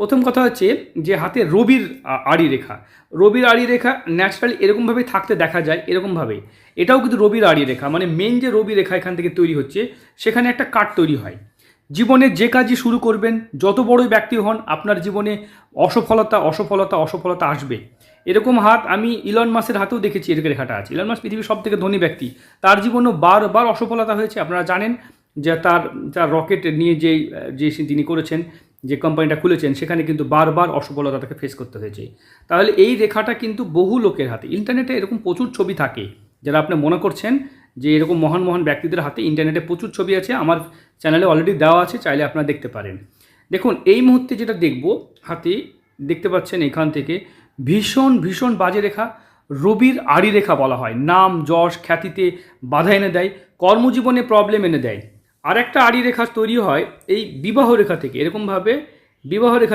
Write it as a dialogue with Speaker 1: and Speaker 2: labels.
Speaker 1: প্রথম কথা হচ্ছে যে হাতে রবির আড়ি রেখা। রবির আড়ি রেখা ন্যাচারালি এরকমভাবেই থাকতে দেখা যায় এরকমভাবেই এটাও কিন্তু রবির আড়ি রেখা মানে মেন যে রবি রেখা এখান থেকে তৈরি হচ্ছে, সেখানে একটা কাট তৈরি হয়। জীবনে যে কাজই শুরু করবেন, যত বড়ই ব্যক্তি হন, আপনার জীবনে অসফলতা অসফলতা অসফলতা আসবে। এরকম হাত আমি ইলন মাসের হাতেও দেখেছি, এরকম রেখাটা আছে। ইলন মাস পৃথিবীর সব থেকে ধনী ব্যক্তি। তার জীবনেও বারবার অসফলতা হয়েছে। আপনারা জানেন যে তার তার রকেট নিয়ে যে সে তিনি করেছেন যে কোম্পানিটা খুলেছেন, সেখানে কিন্তু বারবার অসফলতা তাকে ফেস করতে হয়েছে। তাহলে এই রেখাটা কিন্তু বহু লোকের হাতে ইন্টারনেটে এরকম প্রচুর ছবি থাকে, যারা আপনি মনে করছেন যে এরকম মহান মহান ব্যক্তিদের হাতে ইন্টারনেটে প্রচুর ছবি আছে, আমার চ্যানেলে অলরেডি দেওয়া আছে, চাইলে আপনারা দেখতে পারেন। দেখুন, এই মুহূর্তে যেটা দেখব হাতে, দেখতে পাচ্ছেন এখান থেকে, ভীষণ ভীষণ বাজে রেখা, রবির আড়ি রেখা বলা হয়। নাম, যশ, খ্যাতিতে বাধা এনে দেয়, কর্মজীবনে প্রবলেম এনে দেয়। আর একটা আড়ি রেখা তৈরি হয় এই বিবাহ রেখা থেকে। এরকমভাবে বিবাহ রেখা